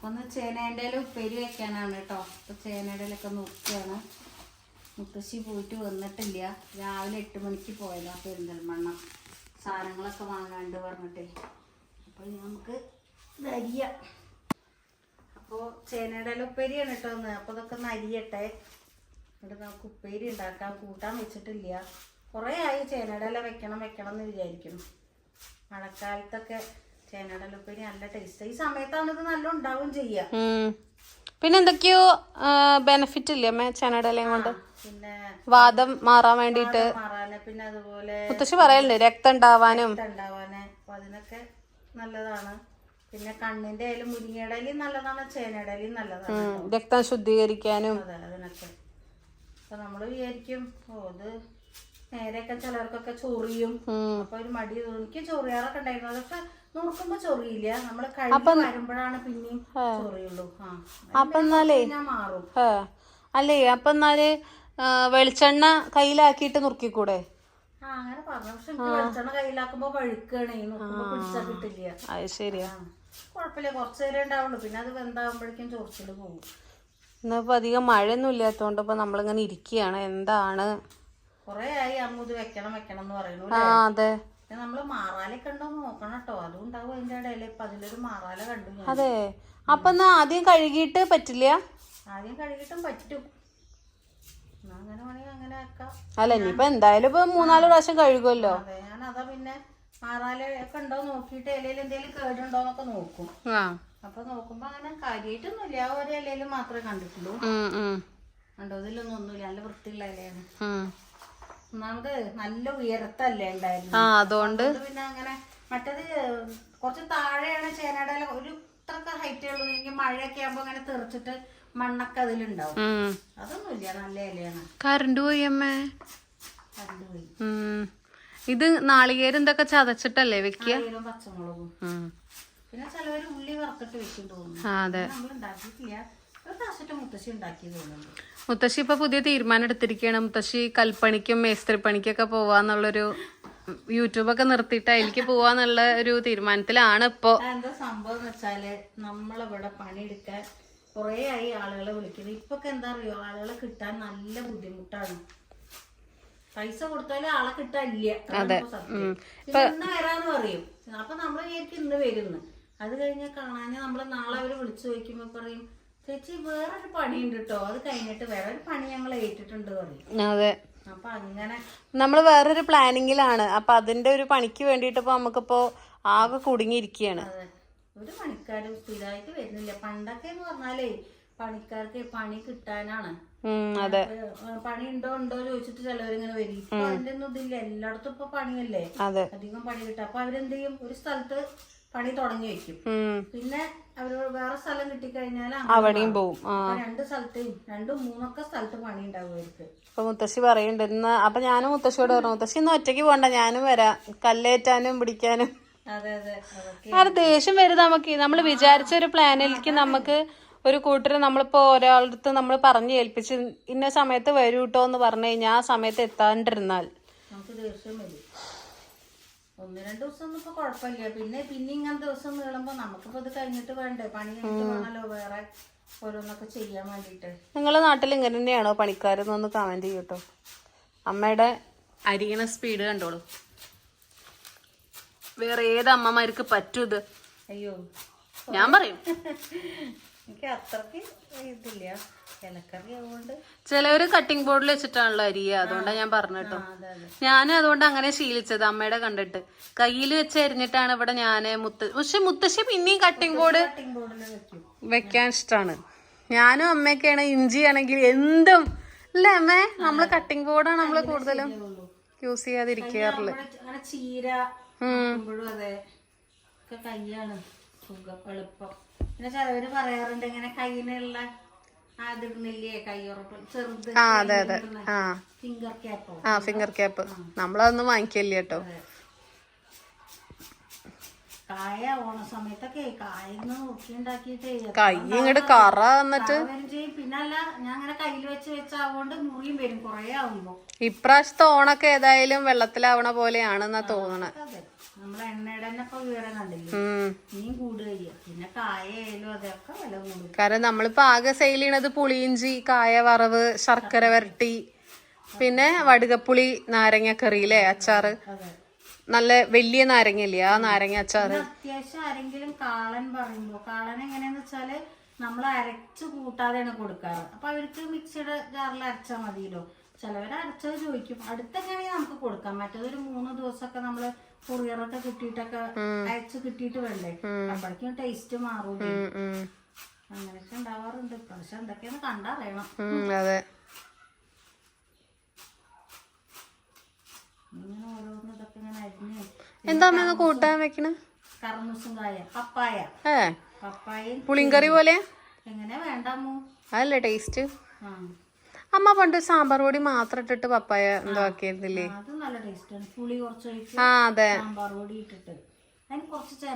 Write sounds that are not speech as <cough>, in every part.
അപ്പൊ ഒന്ന് ചേനേന്റെ ഉപ്പേരി വെക്കാനാണ് കേട്ടോ. അപ്പൊ ചേനയുടെ ഒക്കെ നോക്കുകയാണ് മുത്തശ്ശി പോയിട്ട് വന്നിട്ടില്ല. രാവിലെ എട്ട് മണിക്ക് പോയതാ പെരിന്തൽമണ്ണ. സാധനങ്ങളൊക്കെ വാങ്ങാണ്ട് പറഞ്ഞിട്ടേ. അപ്പോൾ നമുക്ക് നരിയ അപ്പോൾ ചേനയുടെ ഉപ്പേരിയാണ് കേട്ടോ ഒന്ന് അപ്പോൾ ഇതൊക്കെ നരിയട്ടെ എന്നിട്ട് നമുക്ക് ഉപ്പേരി ഉണ്ടാക്കാം. കൂട്ടാൻ വെച്ചിട്ടില്ല. കുറേ ആയി ചേനയുടെ വെക്കണം വെക്കണം എന്ന് വിചാരിക്കുന്നു. മഴക്കാലത്തൊക്കെ ചേനയുടെ ഇല ഉപ്പേരി നല്ല ടേസ്റ്റ് ഈ സമയത്താണ് ഇത് നല്ല ഉണ്ടാവും ചെയ്യുക പിന്നെ എന്തൊക്കെയോ ബെനിഫിറ്റ് ഇല്ലേ അമ്മ ചനടലയും കൊണ്ട്? പിന്നെ വാദം മാറാൻ വേണ്ടിട്ട് മാറാന് പിന്നെ അതുപോലെ മുത്തശ്ശി പറയലുണ്ട് രക്തം ഉണ്ടാവാനും. അപ്പൊ അതിനൊക്കെ നല്ലതാണ്. പിന്നെ കണ്ണിന്റെ ആയാലും മുരിങ്ങയുടെ ഇലയും നല്ലതാണ് ചേനയുടെ ഇലയും നല്ലതാണ് രക്തം ശുദ്ധീകരിക്കാനും. അതെ അതിനൊക്കെ. അപ്പൊ നമ്മൾ വിചാരിക്കും ഓ ഇത് നേരെയൊക്കെ ചിലർക്കൊക്കെ ചൊറിയും. അപ്പൊ ഒരു മടി എനിക്ക് ചൊറിയാറൊക്കെ ഉണ്ടായിരുന്നു. അതൊക്കെ നോക്കുമ്പോ ചൊറിയില്ല. നമ്മൾ വരുമ്പോഴാണ് പിന്നെയും ചൊറിയുള്ളൂ. ആ. അപ്പൊ എന്നാലേ? മാറും. അല്ലേ? അപ്പൊ എന്നാൽ വെളിച്ചെണ്ണ കയ്യിലാക്കിയിട്ട് നുറുക്കിക്കൂടെ? അങ്ങനെ പറഞ്ഞു. പക്ഷെ എനിക്ക് വെളിച്ചെണ്ണ കയ്യിലാക്കുമ്പോ വഴുക്കാണ് ഈ നോക്കുമ്പോ പിടിച്ചാ കിട്ടില്ല. അത് ശരിയാ. ആ. കുഴപ്പമില്ല. കുറച്ച് നേരം ഉണ്ടാവുള്ളൂ. പിന്നെ അത് വെന്താകുമ്പോഴേക്കും ചൊറിച്ചിൽ പോകും. ഇന്നിപ്പോ അധികം മഴയൊന്നും ഇല്ലാത്തോണ്ട് ഇപ്പൊ നമ്മളിങ്ങനെ ഇരിക്കുകയാണ്. എന്താണ്? കൊറേ ആയി. അമ്മ ഇത് വെക്കണം വെക്കണം എന്ന് പറയുന്നു ആ അതെ. മാറാലൊക്കെ ഉണ്ടോ നോക്കണം കേട്ടോ. അതും ഉണ്ടാവും അതിന്റെ ഇടയിൽ ഇപ്പൊ അതിലൊരു മാറാല കണ്ടു ഞാൻ. അതെ. അപ്പൊ എന്നാ ആദ്യം കഴുകിയിട്ട് പറ്റില്ല? ആദ്യം കഴുകിയിട്ടും പറ്റും. എന്നാ അങ്ങനെ വേണമെങ്കിൽ അങ്ങനെ ആക്കാം. അല്ല ഇനിയിപ്പൊ എന്തായാലും ഇപ്പൊ മൂന്നാൽ പ്രാവശ്യം കഴുകുമല്ലോ അതെ ഞാൻ അതാ പിന്നെ മാറാല ഒക്കെ ഉണ്ടോ നോക്കിയിട്ട് ഇലയിൽ എന്തെങ്കിലും കേടുണ്ടോന്നൊക്കെ നോക്കും. ആ. അപ്പൊ നോക്കുമ്പോ അങ്ങനെ കാര്യമായിട്ടൊന്നുമില്ല ആ ഒരു ഇലയിൽ മാത്രമേ കണ്ടിട്ടുള്ളൂ. ഉം, ഉം, കണ്ടോ? ഇതിലൊന്നും ഒന്നുമില്ല. നല്ല വൃത്തിയുള്ള ഇലയാണ്. ഉം. ഒന്നാമത് നല്ല ഉയരത്തല്ലേ ഉണ്ടായിരുന്നു? ആ അതുകൊണ്ട് പിന്നെ അങ്ങനെ മറ്റത് കുറച്ച് താഴെയാണ് ചേനയുടെ ഇല. ഒരു ഇത്രക്ക ഹൈറ്റേ ഉള്ളൂ. എനിക്ക് മഴയൊക്കെ ആകുമ്പോ അങ്ങനെ തെറിച്ചിട്ട് മണ്ണൊക്കെ അതിലുണ്ടാവും. ഉം. അതൊന്നുമില്ല. നല്ല ഇലയാണ്. കറണ്ട് പോയി അമ്മേ. കണ്ടുപോയി ഉം. ഇത് നാളികേരം ഇതൊക്കെ ചതച്ചിട്ടല്ലേ വെക്കുക പച്ചമുളകും. ഉം. പിന്നെ ചിലവര് ഉള്ളി വറുത്തിട്ട് വെക്കും തോന്നുന്നു. ആ അതെ. നമ്മൾ ഉണ്ടാക്കിയിട്ടില്ല. മുത്തശ്ശി ഇപ്പൊ പുതിയ തീരുമാനം എടുത്തിരിക്കുകയാണ്. മുത്തശ്ശി കൽപ്പണിക്കും മേസ്ത്രിപ്പണിക്കൊക്കെ പോവാന്നുള്ളൊരു യൂട്യൂബൊക്കെ നിർത്തിയിട്ട് അതിലേക്ക് പോവാന്നുള്ള ഒരു തീരുമാനത്തിലാണ് ഇപ്പോ. എന്താ സംഭവം എന്ന് വെച്ചാൽ നമ്മളിവിടെ പണിയെടുക്കാൻ കുറേ ആയി ആളുകളെ വിളിക്കുന്നത് ഇപ്പൊ എന്താ അറിയോ? ആളുകളെ കിട്ടാൻ നല്ല ബുദ്ധിമുട്ടാണ്. പൈസ കൊടുത്താലും ആളെ കിട്ടാനില്ല ഇന്ന് വരാന്ന് പറയും. അപ്പൊ വിചാരിക്കും ഇന്ന് വരുന്നു അത് കഴിഞ്ഞാൽ കാണാൻ നമ്മൾ നാളെ അവർ വിളിച്ചു ചോദിക്കുമ്പോ പറയും ചേച്ചി വേറൊരു പണിയുണ്ട് കേട്ടോ അത് കഴിഞ്ഞിട്ട് വേറൊരു പണി ഞങ്ങൾ ഏറ്റിട്ടുണ്ട് പറയും. അതെ. അപ്പൊ അങ്ങനെ നമ്മൾ വേറൊരു പ്ലാനിങ്ങിലാണ്. അപ്പൊ അതിന്റെ ഒരു പണിക്ക് വേണ്ടിട്ട് ഇപ്പൊ നമുക്കിപ്പോ ആകെ കുടുങ്ങിയിരിക്കുകയാണ്. ഒരു പണിക്കാരും സ്ഥിരമായിട്ട് വരുന്നില്ല. പണ്ടൊക്കെ എന്ന് പറഞ്ഞാലേ പണിക്കാർക്ക് പണി കിട്ടാനാണ്. അതെ. പണി ഉണ്ടോ ഉണ്ടോ ചോദിച്ചിട്ട് ചിലവരിങ്ങനെ വരും. ഇപ്പൊ അതിന്റെ ഒന്നും ഇതില്ല. എല്ലായിടത്തും ഇപ്പൊ പണിയല്ലേ? അധികം പണി കിട്ടും. അപ്പൊ അവരെന്ത് ചെയ്യും? ഒരു സ്ഥലത്ത് പണി തുടങ്ങി വെക്കും. പിന്നെ അവർ വേറെ സ്ഥലം കിട്ടിക്കഴിഞ്ഞാൽ അവിടെയും ആ. രണ്ട് സ്ഥലത്തെയും രണ്ടും മൂന്നൊക്കെ സ്ഥലത്ത് പണി ഉണ്ടാവും അവർക്ക്. അപ്പൊ മുത്തശ്ശി പറയുന്നുണ്ട് ഇന്ന് അപ്പൊ ഞാനും മുത്തശ്ശിയോട് പറഞ്ഞു മുത്തശ്ശി ഇന്ന് ഒറ്റയ്ക്ക് പോണ്ട ഞാനും വരാം. കല്ലേറ്റാനും പിടിക്കാനും. അതെ ആ ദേഷ്യം വരും നമുക്ക്? നമ്മൾ വിചാരിച്ച ഒരു പ്ലാനിലേക്ക് നമുക്ക് ഒരു കൂട്ടർ നമ്മളിപ്പോ ഒരാളടുത്ത് നമ്മൾ പറഞ്ഞു ഏൽപ്പിച്ച് ഇന്ന സമയത്ത് വരൂട്ടോ എന്ന് പറഞ്ഞു കഴിഞ്ഞാൽ ആ സമയത്ത് എത്താണ്ടിരുന്നാൽ. നമുക്ക് ദേഷ്യം വരും. ഒന്ന് രണ്ട് ദിവസം ഒന്നും ഇപ്പൊ കുഴപ്പമില്ല. പിന്നെ പിന്നെ ഇങ്ങനെ ദിവസം നീളുമ്പോ നമുക്കിപ്പോ ഇത് കഴിഞ്ഞിട്ട് വേണ്ടേ? പണി കഴിഞ്ഞിട്ട് വേണമല്ലോ വേറെ ഓരോന്നൊക്കെ ചെയ്യാൻ വേണ്ടിട്ട്. നിങ്ങളെ നാട്ടിൽ ഇങ്ങനെ തന്നെയാണോ പണിക്കാരെന്നൊന്ന് കമന്റ് ചെയ്യട്ടോ. അമ്മയുടെ അരിയണ സ്പീഡ് കണ്ടോളൂ. വേറെ ഏത് അമ്മമാർക്ക് പറ്റൂ ഇത്? അയ്യോ. ഞാൻ പറയും. എനിക്ക് അത്രയ്ക്ക് ഇതില്ല. ചിലവര് കട്ടിംഗ് ബോർഡിൽ വെച്ചിട്ടാണല്ലോ അരിയ അതുകൊണ്ടാണ് ഞാൻ പറഞ്ഞിട്ടോ ഞാൻ അതുകൊണ്ട് അങ്ങനെ ശീലിച്ചത് അമ്മയുടെ കണ്ടിട്ട്. കയ്യിൽ വെച്ച് അരിഞ്ഞിട്ടാണ് ഇവിടെ ഞാൻ മുത്ത പക്ഷെ മുത്തശ്ശി പിന്നെയും കട്ടിംഗ് ബോർഡ് വെക്കാൻ ഇഷ്ടമാണ് ഞാനും അമ്മയൊക്കെയാണ് ഇഞ്ചി ആണെങ്കിൽ എന്തും. അല്ലേ അമ്മേ? നമ്മൾ കട്ടിംഗ് ബോർഡാണ് നമ്മൾ കൂടുതലും യൂസ് അങ്ങനെ ചീര അതെ സുഖം എളുപ്പം. പിന്നെ ചിലവര് പറയാറുണ്ട് ഇങ്ങനെ ചെറുത് ആ അതെ അതെ. ആ. ഫിംഗർ ക്യാപ്പോ ആ ഫിംഗർ ക്യാപ്പ് നമ്മളതൊന്നും വാങ്ങിക്കല്ലേ കേട്ടോ. കായ ഓണ സമയത്തൊക്കെ കായന്ന് നോക്കി ഉണ്ടാക്കിയിട്ടേ കൈ ഇങ്ങോട്ട് കറ വന്നിട്ട് പിന്നല്ല ഞാൻ അങ്ങനെ കയ്യിൽ വെച്ച് മുറിയും വരും. കുറേ ആവുമ്പോ. ഇപ്രാവശ്യത്തെ ഓണൊക്കെ ഏതായാലും വെള്ളത്തിലാവണ പോലെയാണെന്നാ തോന്നണേ. നമ്മളെ എണ്ണയുടെ തന്നെ ഇപ്പൊ വിവരം കണ്ടില്ലേ? ഉം. ഇനിയും കൂടുകയ്യ പിന്നെ കായായാലും അതൊക്കെ വില കൂടും കാരണം നമ്മളിപ്പോ ആകെ സെയിൽ ചെയ്യണത് പുളിയിഞ്ചി കായ വറവ് ശർക്കര വരട്ടി പിന്നെ വടുകപ്പുളി നാരങ്ങക്കറി അല്ലേ അച്ചാറ് നല്ല വലിയ നാരങ്ങ നാരങ്ങയില്ലേ ആ നാരങ്ങ അച്ചാറ്? അത്യാവശ്യം ആരെങ്കിലും കാളൻ പറയുമ്പോ കാളൻ എങ്ങനെയാന്ന് വെച്ചാൽ നമ്മൾ അരച്ച് കൂട്ടാതെയാണ് കൊടുക്കാറ്. അപ്പൊ അവർക്ക് മിക്സിയുടെ ജാറിൽ അരച്ചാൽ മതിയല്ലോ. ചിലവർ അരച്ചത് ചോദിക്കും. അടുത്തെങ്ങനെയാണെങ്കിൽ നമുക്ക് കൊടുക്കാം? മറ്റേതൊരു മൂന്ന് ദിവസമൊക്കെ നമ്മൾ കൊറിയറൊക്കെ കിട്ടിയിട്ടൊക്കെ അയച്ച് കിട്ടിയിട്ട് വേണ്ടേ? അപ്പോഴേക്കും ടേസ്റ്റ് മാറൂലേ ഉം. അങ്ങനെയൊക്കെ ഉണ്ടാവാറുണ്ട്. പക്ഷെ എന്തൊക്കെയാന്ന് കണ്ടറിയണം. അതെ. ഇങ്ങനെ ഓരോന്ന് ഇതൊക്കെ ഇങ്ങനെ അരിഞ്ഞ് എന്താ അമ്മ കൂട്ടാൻ വെക്കണ? കർമ്മൂസും കായ പപ്പായ. പപ്പായ പുളിങ്കറി പോലെ? എങ്ങനെ വേണ്ടാമോ അതല്ലേ ടേസ്റ്റ് ആ. അമ്മ പണ്ട് സാമ്പാർ പൊടി മാത്രം ഇട്ടിട്ട് പപ്പായ എന്തോ ആക്കിയിരുന്നില്ലേ? അത് നല്ല ടേസ്റ്റാണ് പുളി കുറച്ച് ആ അതെ. സാമ്പാർ പൊടി ഇട്ടിട്ട്. അതിന് കുറച്ച്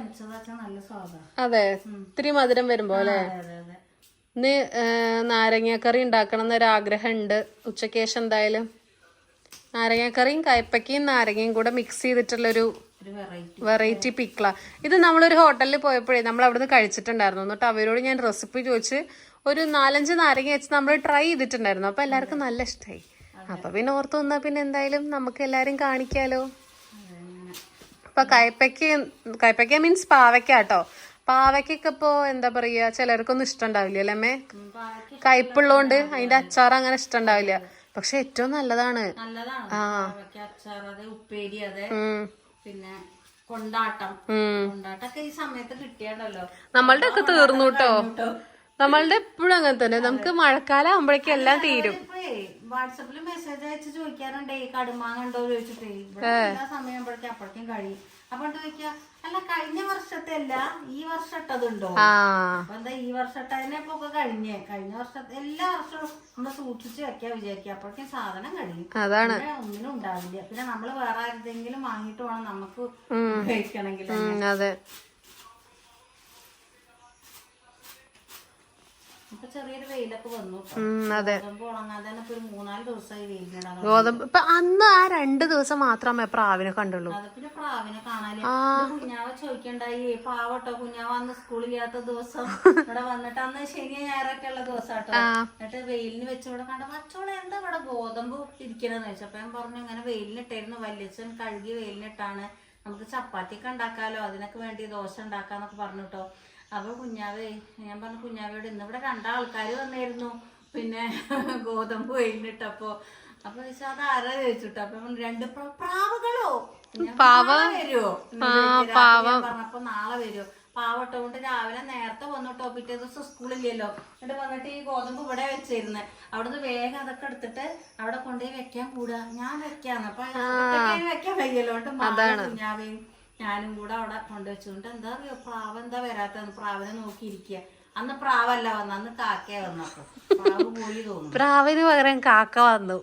നല്ല സ്വാദാണ് അതെ. ഇത്തിരി മധുരം വരുമ്പോ അല്ലേ? ഇന്ന് നാരങ്ങാക്കറി ഉണ്ടാക്കണം എന്നൊരു ആഗ്രഹം ഉണ്ട് ഉച്ചയ്ക്ക് ശേഷം എന്തായാലും നാരങ്ങാക്കറിയും കയ്പ്പയ്ക്കയും നാരങ്ങയും കൂടെ മിക്സ് ചെയ്തിട്ടുള്ളൊരു വെറൈറ്റി പിക്ല ഇത് നമ്മളൊരു ഹോട്ടലിൽ പോയപ്പോഴേ നമ്മൾ അവിടുന്ന് കഴിച്ചിട്ടുണ്ടായിരുന്നു. എന്നിട്ട് അവരോട് ഞാൻ റെസിപ്പി ചോദിച്ച് ഒരു നാലഞ്ച് നാരങ്ങ വെച്ച് നമ്മൾ ട്രൈ ചെയ്തിട്ടുണ്ടായിരുന്നു. അപ്പൊ എല്ലാവർക്കും നല്ല ഇഷ്ടമായി അപ്പൊ പിന്നെ ഓർത്ത് വന്നാ പിന്നെ എന്തായാലും നമുക്ക് എല്ലാരും കാണിക്കാലോ. അപ്പൊ കയ്പക്ക കയ്പക്ക മീൻസ് പാവയ്ക്ക കേട്ടോ. പാവയ്ക്കൊക്കെ ഇപ്പോ എന്താ പറയാ ചിലർക്കൊന്നും ഇഷ്ടം ഉണ്ടാവില്ല അല്ലേ കയ്പുള്ളതുകൊണ്ട് അതിന്റെ അച്ചാർ അങ്ങനെ ഇഷ്ടം ഉണ്ടാവില്ല പക്ഷെ ഏറ്റവും നല്ലതാണ്. ആ. ഉപ്പേരി അതെ പിന്നെ കൊണ്ടാട്ടം. കൊണ്ടാട്ടൊക്കെ ഈ സമയത്ത് കിട്ടിയാണല്ലോ നമ്മളുടെ ഒക്കെ തീർന്നു കേട്ടോ. നമ്മളുടെ എപ്പോഴും അങ്ങനെ തന്നെ. നമുക്ക് മഴക്കാലം ആകുമ്പോഴേക്കും എല്ലാം തീരും. വാട്സപ്പിൽ മെസ്സേജ് അയച്ച് ചോദിക്കാറുണ്ട് കടുമാങ്ങ ഉണ്ടോ? ചോദിച്ചിട്ടേ എല്ലാ സമയമ്പോഴേക്കും അപ്പോഴേക്കും കഴിയും. അപ്പൊ ചോദിക്കാ? അല്ല കഴിഞ്ഞ വർഷത്തെ അല്ല ഈ വർഷം ഇട്ടതുണ്ടോ? ആ. അപ്പൊ എന്താ ഈ വർഷത്തെ ഇപ്പൊ കഴിഞ്ഞേ. കഴിഞ്ഞ വർഷത്തെ എല്ലാ വർഷവും നമ്മൾ സൂക്ഷിച്ചു വെക്കാ വിചാരിക്കുക അപ്പോഴേക്കും സാധനം കഴിയും. അതാണ്. ഒന്നിനും ഉണ്ടാവില്ല. പിന്നെ നമ്മൾ വേറെ ആരുടെങ്കിലും വാങ്ങിട്ട് വേണം നമുക്ക് ഉപയോഗിക്കണമെങ്കിൽ അതെ ഇപ്പൊ ചെറിയൊരു വെയിലൊക്കെ വന്നു ട്ടോ. ഉം, അതെ. ഗോതമ്പ് ഇപ്പൊ അന്ന് ആ രണ്ട് ദിവസം മാത്രമേ പ്രാവിനെ കണ്ടുള്ളൂ. പ്രാവിനെ കുഞ്ഞാവ ചോദിക്കണ്ടായി പാവട്ടോ കുഞ്ഞാവ അന്ന് സ്കൂളില്ലാത്ത ദിവസം. ഇവിടെ വന്നിട്ട് അന്ന് ശനി ഞായറൊക്കെ ഉള്ള ദിവസം കേട്ടോ എന്നിട്ട് വെയിലിന് വെച്ച് ഇവിടെ കണ്ട മച്ചോളെ എന്താ ഇവിടെ ഗോതമ്പ് ഇരിക്കണെന്ന് ചോദിച്ചപ്പോ ഞാൻ പറഞ്ഞു ഇങ്ങനെ വെയിലിനിട്ടായിരുന്നു വല്യച്ഛൻ കഴുകി വെയിലിനിട്ടാണ് നമുക്ക് ചപ്പാത്തിയൊക്കെ ഉണ്ടാക്കാലോ അതിനൊക്കെ വേണ്ടി ദോശ ഉണ്ടാക്കാന്നൊക്കെ പറഞ്ഞു കേട്ടോ അപ്പൊ കുഞ്ഞാവേ ഞാൻ പറഞ്ഞു കുഞ്ഞാവയോട് ഇന്ന് ഇവിടെ രണ്ടാൾക്കാർ വന്നായിരുന്നു. പിന്നെ <laughs> ഗോതമ്പ് കഴിഞ്ഞിട്ടപ്പോ അപ്പൊ ചോദിച്ചാ അത് ആരാ? ചോദിച്ചിട്ട് അപ്പൊ രണ്ട് പ്ര- പ്രാവുകളോ? വരുമോ പറഞ്ഞപ്പോ നാളെ വരുമോ പാവട്ടോ കൊണ്ട് രാവിലെ നേരത്തെ വന്നിട്ടോ. പിറ്റേ ദിവസം സ്കൂളില്ലല്ലോ എന്നിട്ട് വന്നിട്ട് ഈ ഗോതമ്പ് ഇവിടെ വെച്ചിരുന്നെ. അവിടുന്ന് വേഗം അതൊക്കെ എടുത്തിട്ട് അവിടെ കൊണ്ടുപോയി വെക്കാൻ കൂടുക ഞാൻ വെക്കാന്ന്. അപ്പൊ വെക്കാൻ വയ്യല്ലോ. കൊണ്ട് മാവും കുഞ്ഞാവേയും ഞാനും കൂടെ അവിടെ കൊണ്ടുവച്ചുകൊണ്ട് എന്താ അറിയോ പ്രാവ് എന്താ വരാത്തത് പ്രാവിനെ നോക്കിയിരിക്കുക. അന്ന് പ്രാവല്ല വന്ന അന്ന് കാക്കയെ വന്നപ്പോ പ്രാവ് പോയി തോന്നുന്നു. പ്രാവിന് പകരം കാക്ക വന്നു.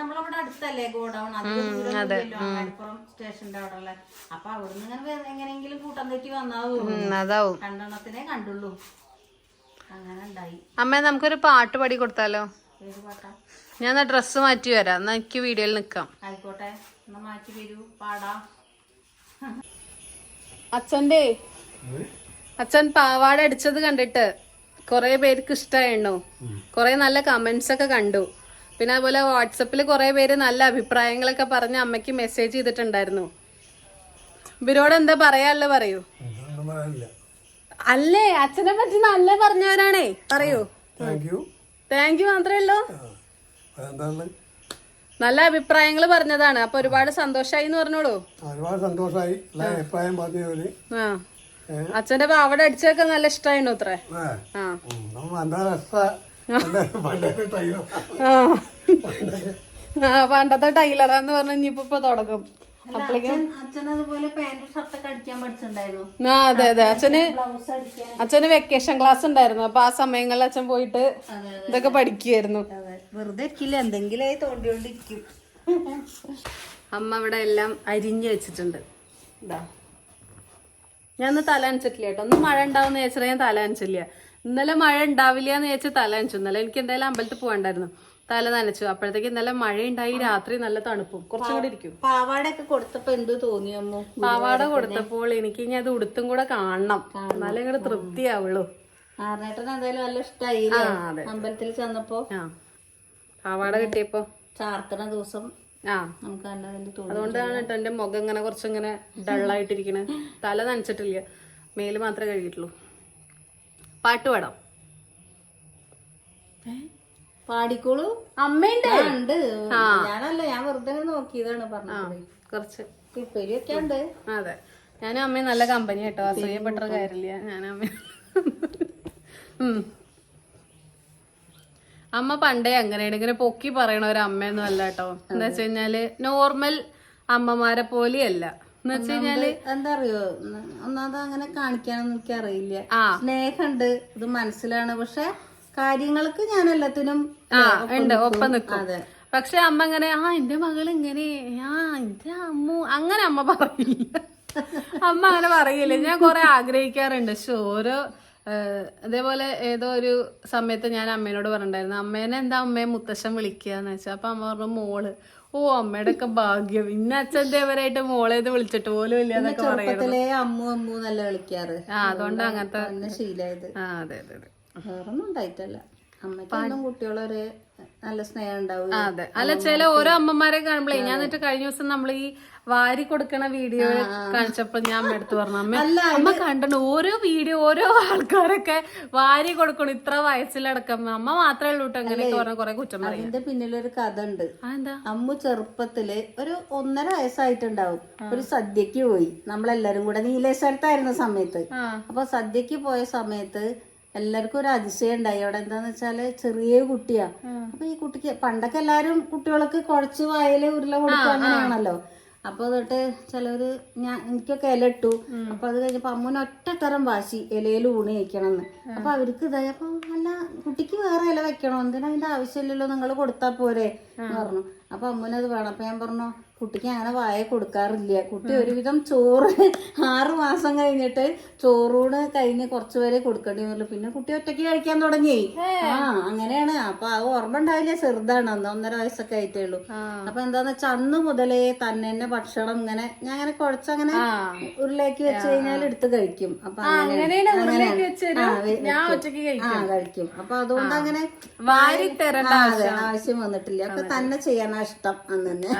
നമ്മളവിടെ അടുത്തല്ലേ ഗോഡൗൺ? അങ്ങാടിപ്പുറം സ്റ്റേഷന്റെ അവിടെ ഉള്ള അപ്പൊ അവിടുന്ന് ഇങ്ങനെ എങ്ങനെയെങ്കിലും കൂട്ടം തെറ്റി വന്നാവൂ കണ്ടെണ്ണത്തിനെ രണ്ടെണ്ണത്തിനെ കണ്ടുള്ളൂ. അങ്ങനെ ഉണ്ടായി. അമ്മ നമുക്കൊരു പാട്ട് പാടി കൊടുത്താലോ? ഞാൻ ഡ്രസ്സ് മാറ്റി വരാം. എന്നാ എനിക്ക് വീഡിയോയിൽ നിക്കാം ആയിക്കോട്ടെ എന്നാ മാറ്റി വരൂ. പാടാം. അച്ഛന്റെ അച്ഛൻ പാവാട അടിച്ചത് കണ്ടിട്ട് കുറെ പേർക്ക് ഇഷ്ടമായിരുന്നു കുറെ നല്ല കമന്റ്സ് ഒക്കെ കണ്ടു. പിന്നെ അതുപോലെ വാട്സപ്പിൽ കുറെ പേര് നല്ല അഭിപ്രായങ്ങളൊക്കെ പറഞ്ഞ് അമ്മയ്ക്ക് മെസ്സേജ് ചെയ്തിട്ടുണ്ടായിരുന്നു. ഇവരോട് എന്താ പറയാല്ലോ പറയൂ? അല്ലേ? അച്ഛനെ പറ്റി നല്ല പറഞ്ഞവരാണേ. പറയൂ. താങ്ക് യു താങ്ക് യു മാത്രമേ ഉള്ളൂ അതെന്താണ് നല്ല അഭിപ്രായങ്ങൾ പറഞ്ഞതാണ്. അപ്പൊ ഒരുപാട് സന്തോഷായി എന്ന് പറഞ്ഞോളൂ. ഒരുപാട് സന്തോഷമായി അഭിപ്രായം പറഞ്ഞവര് ആ. അച്ഛന്റെ പാവട അടിച്ചൊക്കെ നല്ല ഇഷ്ടമായിരുന്നു അത്രേ? ആ. പണ്ടത്തെ ടൈലറാന്ന് പറഞ്ഞ ഇനിയിപ്പോ തുടങ്ങും. അതെ അതെ. അച്ഛന് അച്ഛന് വെക്കേഷൻ ക്ലാസ് ഉണ്ടായിരുന്നു. അപ്പൊ ആ സമയങ്ങളിൽ അച്ഛൻ പോയിട്ട് ഇതൊക്കെ പഠിക്കുമായിരുന്നു വെറുതെ ഇരിക്കില്ല എന്തെങ്കിലും ആയി തോണ്ടിക്കൊണ്ടിരിക്കും അമ്മ ഇവിടെ എല്ലാം അരിഞ്ഞു വെച്ചിട്ടുണ്ട്. ഇതാ ഞാൻ ഇന്ന് തല അനച്ചിട്ടില്ല കേട്ടോ. ഒന്ന് മഴ ഉണ്ടാവുന്ന ചോദിച്ചാൽ ഞാൻ തല അനച്ചില്ല ഇന്നലെ മഴ ഉണ്ടാവില്ല എന്ന് ചോദിച്ചാൽ തല അനച്ചു. ഇന്നലെ എനിക്ക് എന്തായാലും അമ്പലത്തിൽ പോകണ്ടായിരുന്നു തല നനച്ചു. അപ്പോഴത്തേക്ക് നല്ല മഴയുണ്ടായി രാത്രി നല്ല തണുപ്പും. കുറച്ചുകൂടി ഇരിക്കും. ഇരിക്കും പാവാടയൊക്കെ കൊടുത്തപ്പോ എന്ത് തോന്നിയമ്മു പാവാട കൊടുത്തപ്പോൾ എനിക്ക് ഇനി അത് ഉടുത്തും കൂടെ കാണണം. എന്നാലേ ഇങ്ങോട്ട് തൃപ്തിയാവുള്ളൂ. ആറിനേട്ടൻ എന്തായാലും നല്ല ഇഷ്ടമായി അമ്പലത്തിൽ ചെന്നപ്പോ? ആ. പാവാട കിട്ടിയപ്പോ. ചാർത്തണ ദിവസം ആ. നമുക്ക് അതുകൊണ്ടാണ് കേട്ടോ എന്റെ മുഖം ഇങ്ങനെ കുറച്ചിങ്ങനെ ഡള്ളായിട്ടിരിക്കണ. തല നനച്ചിട്ടില്ല. മേൽ മാത്രമേ കഴുകിയിട്ടുള്ളൂ. പാട്ട് പാടാം. പാടിക്കോളൂ. അമ്മയുണ്ട്. ഉണ്ട്. ഞാനല്ല ഞാൻ വെറുതെ നോക്കിയതാണ് പറഞ്ഞത്. കുറച്ച്. ഇപ്പരിയൊക്കെ ഉണ്ട്. അതെ. ഞാനും അമ്മയും നല്ല കമ്പനി കേട്ടോ അസൂയപ്പെട്ട കാര്യമില്ല. ഞാനും അമ്മ. അമ്മ പണ്ടേ അങ്ങനെയാണ്. ഇങ്ങനെ പൊക്കി പറയണ ഒരു അമ്മയൊന്നും അല്ല കേട്ടോ. എന്താ വെച്ച് കഴിഞ്ഞാൽ നോർമൽ അമ്മമാരെ പോലെയല്ല. എന്ന് വെച്ച് കഴിഞ്ഞാൽ എന്താ അറിയോ? ഒന്നാമത് അങ്ങനെ കാണിക്കാനൊന്നും എനിക്ക് അറിയില്ല. സ്നേഹമുണ്ട് ഇത് മനസ്സിലാണ്. പക്ഷെ കാര്യങ്ങൾക്ക് ഞാൻ എല്ലാത്തിനും ആ ഉണ്ട്. ഒപ്പം നിൽക്കും. അതെ. പക്ഷെ അമ്മ ഇങ്ങനെ ആ എന്റെ മകൾ ഇങ്ങനെ ആ എന്റെ അമ്മു. അങ്ങനെ അമ്മ പറയില്ല. അമ്മ അങ്ങനെ പറയില്ല. ഞാൻ കൊറേ ആഗ്രഹിക്കാറുണ്ട്. പക്ഷെ ഓരോ ഏഹ്, ഇതേപോലെ ഏതോ ഒരു സമയത്ത് ഞാൻ അമ്മേനോട് പറഞ്ഞിട്ടുണ്ടായിരുന്നു അമ്മേനെ എന്താ അമ്മയെ മുത്തശ്ശൻ വിളിക്കുക എന്ന് വെച്ചാൽ അപ്പൊ അമ്മ പറഞ്ഞു മോൾ. ഓ അമ്മയുടെ ഒക്കെ ഭാഗ്യം. ഇന്ന അച്ഛൻ ദേവരായിട്ട് മോളേത് വിളിച്ചിട്ട് പോലും ഇല്ല എന്നൊക്കെ പറയുന്നത് ചെറുപ്പത്തിലേ അമ്മു അമ്മു നല്ല വിളിക്കാറ്? ആ അതുകൊണ്ട് അങ്ങനത്തെ ശീലായത്. ആ അതെ അതെ അതെ. വേറൊന്നും ഉണ്ടായിട്ടല്ല. അമ്മയ്ക്കൊന്നും കുട്ടികളൊരു നല്ല സ്നേഹം ഉണ്ടാവും അതെ. അല്ല ചില ഓരോ അമ്മമാരെ കാണുമ്പോഴേ ഞാൻ എന്നിട്ട് കഴിഞ്ഞ ദിവസം നമ്മൾ ഈ വാരി കൊടുക്കണ വീഡിയോ കാണിച്ചപ്പോ ഞാൻ എടുത്തു പറഞ്ഞു അമ്മ അമ്മ കണ്ടു ഓരോ വീഡിയോ ഓരോ ആൾക്കാരൊക്കെ വാരി കൊടുക്കണം ഇത്ര വയസ്സിലടക്കം. അമ്മ മാത്രമേ ഉള്ളൂ അങ്ങനെയൊക്കെ പറഞ്ഞ കുറെ കുറ്റം പറയും. അതിന്റെ പിന്നിലൊരു കഥ ഉണ്ട് അമ്മ ചെറുപ്പത്തിൽ ഒരു ഒന്നര വയസ്സായിട്ടുണ്ടാവും. ഒരു സദ്യക്ക് പോയി. നമ്മളെല്ലാരും കൂടെ നീലേശ്വരത്തായിരുന്ന സമയത്ത്. അപ്പൊ സദ്യക്ക് പോയ സമയത്ത് എല്ലാവർക്കും ഒരു അതിശയം ഉണ്ടായി. അവിടെ എന്താന്ന് വെച്ചാൽ ചെറിയ കുട്ടിയാ. അപ്പൊ ഈ കുട്ടിക്ക് പണ്ടൊക്കെ എല്ലാരും കുട്ടികൾക്ക് കുറച്ച് വായൽ ഉരുള കൊടുക്കുക അങ്ങനെയാണല്ലോ. അപ്പൊ തൊട്ട് ചിലവര് ഞാൻ എനിക്കൊക്കെ ഇല ഇട്ടു. അപ്പൊ അത് കഴിഞ്ഞപ്പോ അമ്മൂന് ഒറ്റ തരം വാശി ഇലയിൽ ഊണ് കഴിക്കണമെന്ന് അപ്പൊ അവർക്ക് ഇതായി. അപ്പൊ അല്ല കുട്ടിക്ക് വേറെ ഇല വെക്കണോ? എന്തിനാ അതിന്റെ ആവശ്യമില്ലല്ലോ നിങ്ങൾ കൊടുത്താ പോരെ എന്ന് പറഞ്ഞു. അപ്പൊ അമ്മൂനത് വേണം. അപ്പൊ ഞാൻ പറഞ്ഞു കുട്ടിക്ക് അങ്ങനെ വായ കൊടുക്കാറില്ല. കുട്ടി ഒരുവിധം ചോറ് <laughs> ആറ് മാസം കഴിഞ്ഞിട്ട് ചോറൂണ് കഴിഞ്ഞ് കുറച്ചു പേരെ കൊടുക്കേണ്ടി വന്നുള്ളൂ. പിന്നെ കുട്ടി ഒറ്റയ്ക്ക് കഴിക്കാൻ തുടങ്ങി. ആ അങ്ങനെയാണ്. അപ്പൊ അത് ഓർമ്മ ഉണ്ടാവില്ല. ചെറുതാണ്. അന്ന് ഒന്നര വയസ്സൊക്കെ ആയിട്ടേ ഉള്ളൂ അപ്പൊ എന്താന്ന് വെച്ചാൽ അന്ന് മുതലേ തന്നെ തന്നെ ഭക്ഷണം ഇങ്ങനെ ഞാൻ അങ്ങനെ കുഴച്ചങ്ങനെ ഉരുളേക്ക് വെച്ച് കഴിഞ്ഞാൽ എടുത്ത് കഴിക്കും. അപ്പൊ. കഴിക്കും. ആ അപ്പൊ അതുകൊണ്ട് അങ്ങനെ വാരി തരണ്ട ആ, ആവശ്യം. വന്നിട്ടില്ല. അപ്പൊ തന്നെ ചെയ്യാനാ ഇഷ്ടം അന്ന് തന്നെ.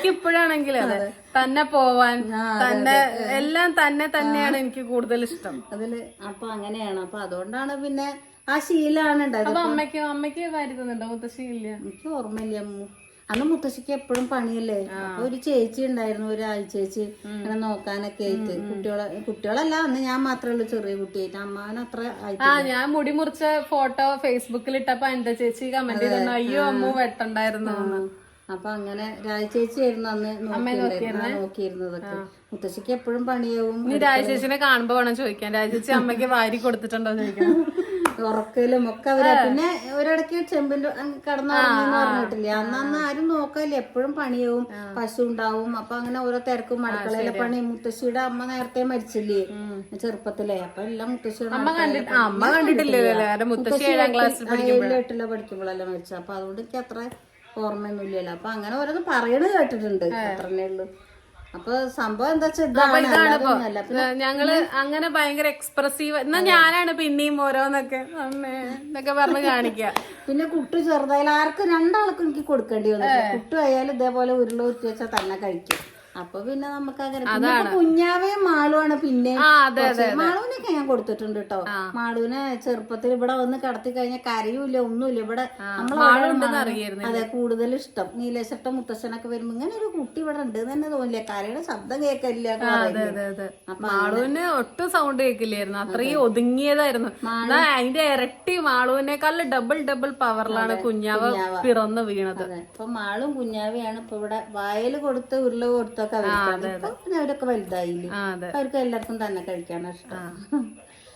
ആ അതെ. ഇപ്പോഴാണെങ്കിൽ അതെ. തന്നെ പോവാൻ തന്നെ എല്ലാം തന്നെ തന്നെയാണ് എനിക്ക് കൂടുതൽ ഇഷ്ടം. അതിൽ അപ്പൊ അങ്ങനെയാണ്. അപ്പൊ അതുകൊണ്ടാണ് പിന്നെ ആ ശീലാണ് ഉണ്ടായത്. അപ്പൊ അമ്മയ്ക്ക് അമ്മയ്ക്ക് വാരി തന്നിട്ടുണ്ടോ മുത്തശ്ശി ഇല്ല എനിക്ക് ഓർമ്മയില്ല. അമ്മ അന്ന് മുത്തശ്ശിക്ക് എപ്പോഴും പണിയല്ലേ? അപ്പൊ ഒരു ചേച്ചി ഉണ്ടായിരുന്നു ഒരു ആഴ്ചേച്ചി അങ്ങനെ നോക്കാനൊക്കെ ആയിട്ട്. കുട്ടികളെ കുട്ടികളല്ല അന്ന് ഞാൻ മാത്രമേ ഉള്ളൂ ചെറിയ കുട്ടിയായിട്ട്. അമ്മാവൻ അത്ര ആയിട്ട് ആ ഞാൻ മുടി മുറിച്ച ഫോട്ടോ ഫേസ്ബുക്കിൽ ഇട്ടപ്പോ എന്റെ ചേച്ചി കമന്റ് ചെയ്തിരുന്നു അയ്യോ അമ്മ വെട്ടണ്ടായിരുന്നു എന്ന്." അപ്പൊ അങ്ങനെ രാജചേച്ചി ആയിരുന്നു അന്ന് നോക്കിയിരുന്നതൊക്കെ. മുത്തശ്ശിക്ക് എപ്പോഴും പണിയാവും. ഇനി രാജേച്ചിനെ കാണുമ്പോ വേണം ചോദിക്കാൻ. രാജചേച്ചി അമ്മയ്ക്ക് വാരി കൊടുത്തിട്ടുണ്ടോ ചോദിക്കണം. <laughs> ഉറക്കലും ഒക്കെ അവർ. പിന്നെ ഒരിടയ്ക്ക് ചെമ്പിന്റെ കടന്നുറങ്ങിന്ന് പറഞ്ഞിട്ടില്ല? അന്ന് അന്ന് ആരും നോക്കാല്ലേ എപ്പോഴും പണിയാവും. പശു ഉണ്ടാവും. അപ്പൊ അങ്ങനെ ഓരോ തിരക്കും അടുക്കളയിലെ പണി. മുത്തശ്ശിയുടെ അമ്മ നേരത്തെ മരിച്ചില്ലേ? ചെറുപ്പത്തിലെ. അപ്പൊ എല്ലാം മുത്തശ്ശിയുടെ അമ്മ കണ്ടിട്ട് ആ, അമ്മ കണ്ടിട്ടില്ലല്ലോ കാരണം മുത്തശ്ശി ഏഴാം ക്ലാസ്സിൽ ഏഴിലോ എട്ടിലോ പഠിക്കുമ്പോഴല്ലേ മരിച്ച അപ്പൊ അതുകൊണ്ട് എനിക്ക് അത്ര ഓർമ്മയൊന്നും ഇല്ലല്ലോ അപ്പൊ അങ്ങനെ ഓരോന്ന് പറയണത് കേട്ടിട്ടുണ്ട്. അത്രേ ഉള്ളൂ. അപ്പൊ സംഭവം എന്താ വെച്ചാൽ ഞങ്ങൾ അങ്ങനെ ഭയങ്കര എക്സ്പ്രസീവ് എന്നാ ഞാനാണ് പിന്നെയും ഓരോന്നൊക്കെ എന്നൊക്കെ പറഞ്ഞ് കാണിക്ക. പിന്നെ കുട്ടി ചെറുതായാലും ആർക്കും രണ്ടാൾക്കും എനിക്ക് കൊടുക്കേണ്ടി വന്നില്ല കുട്ടു ആയാലും ഇതേപോലെ ഉരുള ഊറ്റി വെച്ചാൽ തന്നെ കഴിക്കും. അപ്പൊ പിന്നെ നമുക്ക് അങ്ങനെ കുഞ്ഞാവേ മാളുവാണ് പിന്നെ. മാളുവിനൊക്കെ ഞാൻ കൊടുത്തിട്ടുണ്ട് കേട്ടോ മാളുവിനെ ചെറുപ്പത്തിൽ ഇവിടെ വന്ന് കടത്തി കഴിഞ്ഞാൽ കരയൂല ഒന്നുമില്ല. ഇവിടെ അതെ കൂടുതൽ ഇഷ്ടം നീലേശ്വട്ട മുത്തശ്ശനൊക്കെ വരുമ്പോ ഇങ്ങനെ ഒരു കുട്ടി ഇവിടെ ഉണ്ട് തന്നെ തോന്നില്ല. കരയുടെ ശബ്ദം കേൾക്കില്ല മാളുവിന് ഒട്ടും സൗണ്ട് കേൾക്കില്ലായിരുന്നു. അത്രയും ഒതുങ്ങിയതായിരുന്നു. അതിന്റെ ഇരട്ടി മാളുവിനേക്കാൾ ഡബിൾ ഡബിൾ പവറിലാണ് കുഞ്ഞാവ് പിറന്നു വീണത്. അപ്പൊ മാളും കുഞ്ഞാവയാണ് ഇപ്പൊ ഇവിടെ വായൽ കൊടുത്ത് ഉരുള കൊടുത്തൊക്കെ അവരൊക്കെ വലുതായില്ലേ? അവർക്ക് എല്ലാവർക്കും തന്നെ കഴിക്കാനാ ഇഷ്ടം.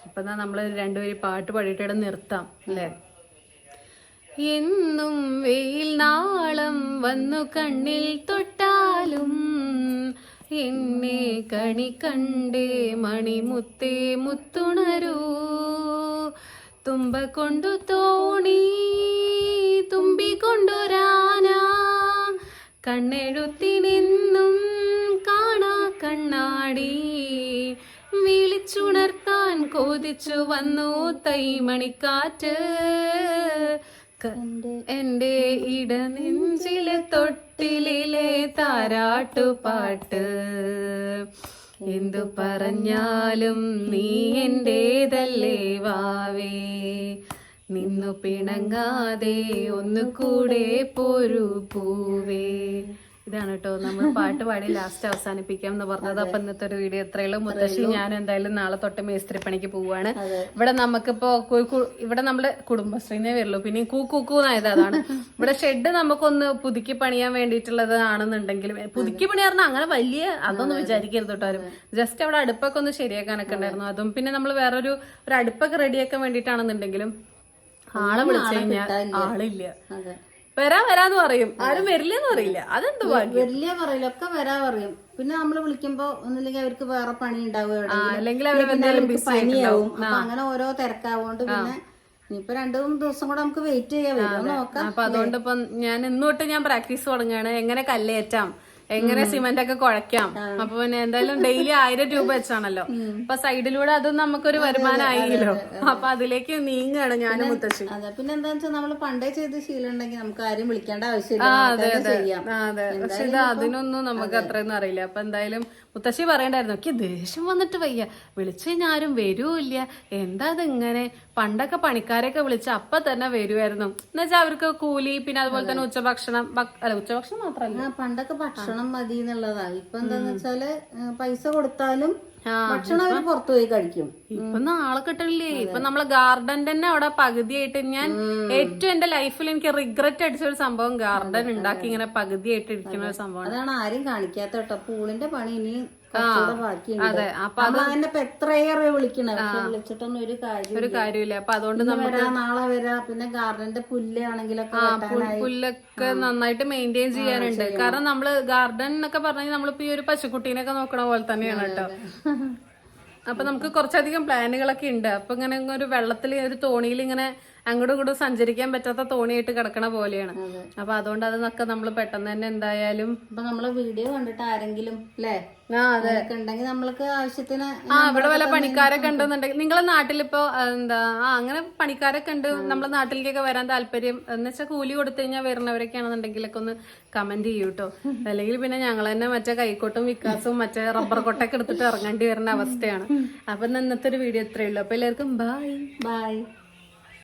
അപ്പൊ നമ്മൾ രണ്ടുപേരും പാട്ട് പാടിയിട്ട് നിർത്താം അല്ലേ? എന്നും വെയിൽ നാളം വന്നു കണ്ണിൽ തൊട്ടാലും എന്നെ കണി കണ്ടേ മണിമുത്തേ മുത്തുണരൂ. തുമ്പ കൊണ്ടു തോണി തുമ്പി കൊണ്ടൊരാന കണ്ണെഴുത്തിനെന്നും കാണാ കണ്ണാടി. വിളിച്ചുണർത്താൻ കൊതിച്ചു വന്നു തൈമണിക്കാറ്റ്. എന്റെ ഇടനെഞ്ചിലെ തൊട്ടിലെ താരാട്ടുപാട്ട്. എന്തു പറഞ്ഞാലും നീ എന്റേതല്ലേ വാവേ. നിന്നു പിണങ്ങാതെ ഒന്നു കൂടെ പോരു പൂവേ. ഇതാണ് കേട്ടോ നമ്മൾ പാട്ട് പാടി ലാസ്റ്റ് അവസാനിപ്പിക്കാം എന്ന് പറഞ്ഞത്. അപ്പൊ ഇന്നത്തെ ഒരു വീഡിയോ എത്രയുള്ളൂ മുത്തശ്ശി ഞാൻ എന്തായാലും നാളെ തൊട്ട് മേസ്ത്രി പണിക്ക് പോവാണ് ഇവിടെ നമുക്കിപ്പോ ഇവിടെ നമ്മുടെ കുടുംബശ്രീനെ വരുള്ളൂ. പിന്നെ കൂ കൂക്കൂന്നായത് അതാണ്. ഇവിടെ ഷെഡ് നമുക്കൊന്ന് പുതുക്കി പണിയാൻ വേണ്ടിയിട്ടുള്ളത് ആണെന്നുണ്ടെങ്കിലും പുതുക്കി പണി പറഞ്ഞാൽ അങ്ങനെ വലിയ അതൊന്നും വിചാരിക്കരുത് കേട്ടോ ആരും. ജസ്റ്റ് അവിടെ അടുപ്പൊക്കെ ഒന്ന് ശരിയാക്കാനൊക്കെ ഉണ്ടായിരുന്നു. അതും പിന്നെ നമ്മൾ വേറൊരു ഒരു അടുപ്പൊക്കെ റെഡിയാക്കാൻ വേണ്ടിയിട്ടാണെന്നുണ്ടെങ്കിലും ആളെ വിളിച്ചു കഴിഞ്ഞാൽ ആളില്ല. വരാ വരാന്ന് പറയും. ആരും വരില്ലെന്ന് പറയില്ല. അതെന്ത് വരില്ല പറയില്ല. ഒക്കെ വരാ പറയും. പിന്നെ നമ്മൾ വിളിക്കുമ്പോ ഒന്നില്ലെങ്കിൽ അവർക്ക് വേറെ പണി ഉണ്ടാവും. അല്ലെങ്കിൽ പനിയാവും. അങ്ങനെ ഓരോ തിരക്കാവുകൊണ്ട് പിന്നെ ഇനിയിപ്പോ രണ്ടു മൂന്ന് ദിവസം കൂടെ നമുക്ക് വെയിറ്റ് ചെയ്യാൻ നോക്കാം. അപ്പൊ അതുകൊണ്ട് ഇപ്പൊ ഞാൻ ഇന്നോട്ട് ഞാൻ പ്രാക്ടീസ് തുടങ്ങുകയാണ്. എങ്ങനെ കല്ലേറ്റാം? എങ്ങനെ സിമെന്റ് ഒക്കെ കുഴക്കാം അപ്പൊ പിന്നെ എന്തായാലും ഡെയിലി ആയിരം രൂപ വെച്ചാണല്ലോ. അപ്പൊ സൈഡിലൂടെ അതും നമുക്കൊരു വരുമാനമായില്ലോ. അപ്പൊ അതിലേക്ക് നീങ്ങാണ് ഞാൻ മുത്തശ്ശി. അതെ പിന്നെ എന്താന്ന് വെച്ചാൽ നമ്മൾ പണ്ടേ ചെയ്ത് ശീലം ഉണ്ടെങ്കിൽ നമുക്ക് ആരും വിളിക്കേണ്ട ആവശ്യമില്ല. അതെ അതെ. പക്ഷെ ഇത് അതിനൊന്നും നമുക്ക് അത്രയൊന്നും അറിയില്ല. അപ്പൊ എന്തായാലും മുത്തശ്ശി പറയണ്ടായിരുന്നു എനിക്ക് ദേഷ്യം വന്നിട്ട് വയ്യ. വിളിച്ചു കഴിഞ്ഞാൽ ആരും വരൂല്ല എന്താ ഇങ്ങനെ പണ്ടൊക്കെ പണിക്കാരെയൊക്കെ വിളിച്ച് അപ്പൊ തന്നെ വരുമായിരുന്നു എന്നുവെച്ചാൽ അവർക്ക് കൂലി പിന്നെ അതുപോലെ തന്നെ ഉച്ചഭക്ഷണം ഭക്ഷ- അല്ല ഉച്ചഭക്ഷണം മാത്രല്ല. ആ പണ്ടൊക്കെ ഭക്ഷണം മതി എന്നുള്ളതാണ് ഇപ്പൊ എന്താന്ന് വെച്ചാൽ പൈസ കൊടുത്താലും ഭക്ഷണം പുറത്തു പോയി കഴിക്കും. ഇപ്പൊ നാളെ കിട്ടണില്ലേ? ഇപ്പൊ നമ്മളെ ഗാർഡൻ തന്നെ അവിടെ പകുതിയായിട്ട് ഞാൻ ഏറ്റവും എന്റെ ലൈഫിൽ എനിക്ക് റിഗ്രറ്റ് അടിച്ച ഒരു സംഭവം ഗാർഡൻ ഉണ്ടാക്കി ഇങ്ങനെ പകുതിയായിട്ട് ഇരിക്കുന്ന ഒരു സംഭവം അതാണ് ആരും കാണിക്കാത്ത കേട്ടോ. പൂളിന്റെ പണി ഇനി കുറച്ചുകൂടെ ബാക്കിയുണ്ട് അതെ. അപ്പൊ അതിന്റെ എത്രയേറെ വിളിക്കണേ? വിളിച്ചിട്ടൊന്നും ഒരു കാര്യം ഒരു കാര്യമില്ല. അപ്പൊ അതുകൊണ്ട് ഇന്ന് നാളെ വരാ. പിന്നെ ഗാർഡന്റെ പുല്ലൊക്കെ നന്നായിട്ട് മെയിന്റെയിൻ ചെയ്യാനുണ്ട്. കാരണം നമ്മൾ ഗാർഡൻ എന്നൊക്കെ പറഞ്ഞാൽ നമ്മളിപ്പോ ഈ ഒരു പശുക്കുട്ടീനൊക്കെ നോക്കണ പോലെ തന്നെയാണ് കേട്ടോ. അപ്പൊ നമുക്ക് കുറച്ചധികം പ്ലാനുകളൊക്കെ ഉണ്ട്. അപ്പൊ ഇങ്ങനെ ഒരു വെള്ളത്തിൽ ഒരു തോണിയിൽ ഇങ്ങനെ അങ്ങോട്ടും ഇങ്ങോട്ടും സഞ്ചരിക്കാൻ പറ്റാത്ത തോണിയായിട്ട് കിടക്കണ പോലെയാണ്. അപ്പൊ അതുകൊണ്ട് അതൊക്കെ നമ്മൾ പെട്ടെന്ന് തന്നെ എന്തായാലും അപ്പൊ നമ്മളെ വീഡിയോ കണ്ടിട്ട് ആരെങ്കിലും അല്ലേ ഉണ്ടെങ്കിൽ നമ്മൾക്ക് ആവശ്യത്തിന് ആ ഇവിടെ വല്ല പണിക്കാരൊക്കെ ഉണ്ടെന്നുണ്ടെങ്കിൽ നിങ്ങളെ നാട്ടിലിപ്പോ എന്താ ആ അങ്ങനെ പണിക്കാരൊക്കെ ഉണ്ട്. നമ്മളെ നാട്ടിലേക്കൊക്കെ വരാൻ താല്പര്യം. എന്ന് വെച്ചാൽ കൂലി കൊടുത്തു കഴിഞ്ഞാൽ വരുന്നവരൊക്കെ ആണെന്നുണ്ടെങ്കിലൊക്കെ ഒന്ന് കമന്റ് ചെയ്യൂ കേട്ടോ അല്ലെങ്കിൽ പിന്നെ ഞങ്ങൾ തന്നെ മറ്റേ കൈക്കോട്ടും വിക്കാസും മറ്റേ റബ്ബർ കൊട്ടൊക്കെ എടുത്തിട്ട് ഇറങ്ങേണ്ടി വരുന്ന അവസ്ഥയാണ്. അപ്പൊ ഇന്നത്തെ ഒരു വീഡിയോ ഇത്രയേ ഉള്ളൂ. അപ്പൊ എല്ലാവർക്കും ബായ് ബൈ